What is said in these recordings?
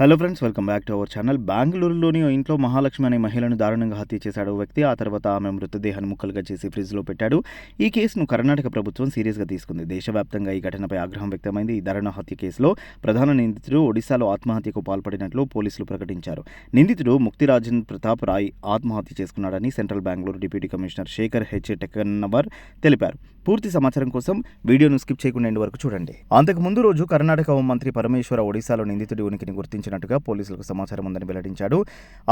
Hello friends welcome back to our channel బెంగళూరులోని ఇంట్లో మహాలక్ష్మి అనే మహిళను దారుణంగా హత్య చేశాడు వ్యక్తి. ఆ తర్వాత ఆమె మృతదేహాన్ని ముక్కలుగా చేసి ఫ్రిడ్జ్లో పెట్టాడు. ఈ కేసును కర్ణాటక ప్రభుత్వం సీరియస్గా తీసుకుంది. దేశవ్యాప్తంగా ఈ ఘటనపై ఆగ్రహం వ్యక్తమైంది. ఈ దారుణ హత్య కేసులో ప్రధాన నిందితుడు ఒడిశాలో ఆత్మహత్యకు పాల్పడినట్లు పోలీసులు ప్రకటించారు. నిందితుడు ముక్తిరాజన్ ప్రతాప్ రాయ్ ఆత్మహత్య చేసుకున్నాడని central Bengaluru deputy commissioner Shekhar H. Tekkannavar తెలిపారు. పూర్తి సమాచారం కోసం వీడియోను స్కిప్ చేయకుండా ఎండ్ వరకు చూడండి. అంతకు ముందు రోజు కర్ణాటక హోంమంత్రి పరమేశ్వర ఒడిశాలో నిందితుడి ఉనికిని గుర్తించినట్టుగా పోలీసులకు సమాచారం ఉందని వెల్లడించాడు.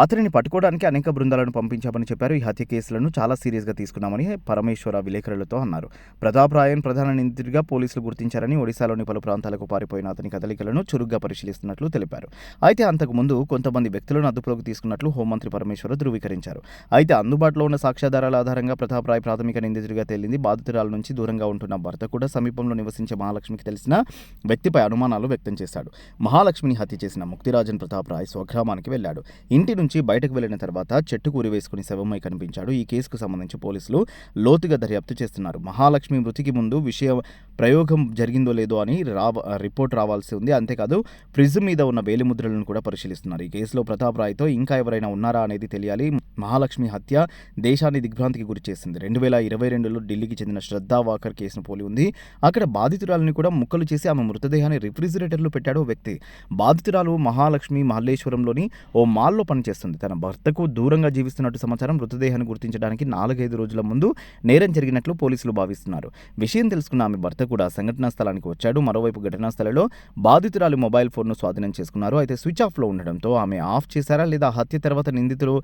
అతనిని పట్టుకోవడానికి అనేక బృందాలను పంపించామని చెప్పారు. ఈ హత్య కేసులను చాలా సీరియస్గా తీసుకున్నామని పరమేశ్వర విలేకరులతో అన్నారు. ప్రతాప్ రాయన్ ప్రధాన నిందితుడిగా పోలీసులు గుర్తించారని ఒడిశాలోని పలు ప్రాంతాలకు పారిపోయిన అతని కదలికలను చురుగ్గా పరిశీలిస్తున్నట్లు తెలిపారు. అయితే అంతకు ముందు కొంతమంది వ్యక్తులను అదుపులోకి తీసుకున్నట్లు హోంమంత్రి పరమేశ్వర ధృవీకరించారు. అయితే అందుబాటులో ఉన్న సాక్ష్యాధారాల ఆధారంగా ప్రతాప్ రాయ్ ప్రాథమిక నిందితుడిగా తేలింది. బాధితురాల నుంచి దూరంగా ఉంటున్న భర్త కూడా సమీపంలో నివసించే మహాలక్ష్మికి తెలిసిన వ్యక్తిపై అనుమానాలు వ్యక్తం చేశాడు. మహాలక్ష్మిని హత్య చేసిన ముక్తిరాజన్ ప్రతాప్ రాయ్ స్వగ్రామానికి వెళ్ళాడు. ఇంటి నుంచి బయటకు వెళ్ళిన తర్వాత చెట్టు కూరివేసుకుని శవమై కనిపించాడు. ఈ కేసుకు సంబంధించి పోలీసులు లోతుగా దర్యాప్తు చేస్తున్నారు. మహాలక్ష్మి మృతికి ముందు విషయం ప్రయోగం జరిగిందో లేదో అని రావ రిపోర్ట్ రావాల్సి ఉంది. అంతేకాదు ఫ్రిజ్ మీద ఉన్న వేలిముద్రలను కూడా పరిశీలిస్తున్నారు. ఈ కేసులో ప్రతాప్ రాయ్తో ఇంకా ఎవరైనా ఉన్నారా అనేది తెలియాలి. మహాలక్ష్మి హత్య దేశాన్ని దిగ్భ్రాంతికి గురి చేసింది. రెండు వేల ఇరవై రెండులో ఢిల్లీకి చెందిన శ్రద్ధా వాకర్ కేసును పోలి ఉంది. అక్కడ బాధితురాలని కూడా ముక్కలు చేసి ఆమె మృతదేహాన్ని రిఫ్రిజిరేటర్లో పెట్టాడు వ్యక్తి. బాధితురాలు మహాలక్ష్మి మహల్లేశ్వరంలోని ఓ మాల్లో పనిచేస్తుంది. తన భర్తకు దూరంగా జీవిస్తున్నట్టు సమాచారం మృతదేహాన్ని గుర్తించడానికి నాలుగైదు రోజుల ముందు నేరం జరిగినట్లు పోలీసులు భావిస్తున్నారు. విషయం తెలుసుకున్న ఆమె భర్త కూడా సంఘటనా స్థలానికి వచ్చాడు. మరోవైపు ఘటనా స్థలంలో బాధితురాలు మొబైల్ ఫోన్ను స్వాధీనం చేసుకున్నారు. అయితే స్విచ్ ఆఫ్లో ఉండడంతో ఆమె ఆఫ్ చేశారా లేదా హత్య తర్వాత నిందితులు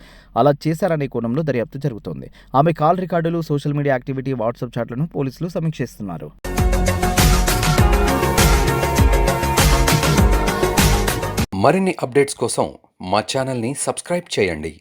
అలా చేశారనే కోణంలో దర్యాప్తు జరుగుతోంది. ఆమె కాల్ రికార్డులు సోషల్ మీడియా యాక్టివిటీ వాట్సాప్ చాట్లను పోలీసులు సమీక్షిస్తున్నారు. మరిన్ని అప్డేట్స్ కోసం మా ఛానల్ని సబ్స్క్రైబ్ చేయండి.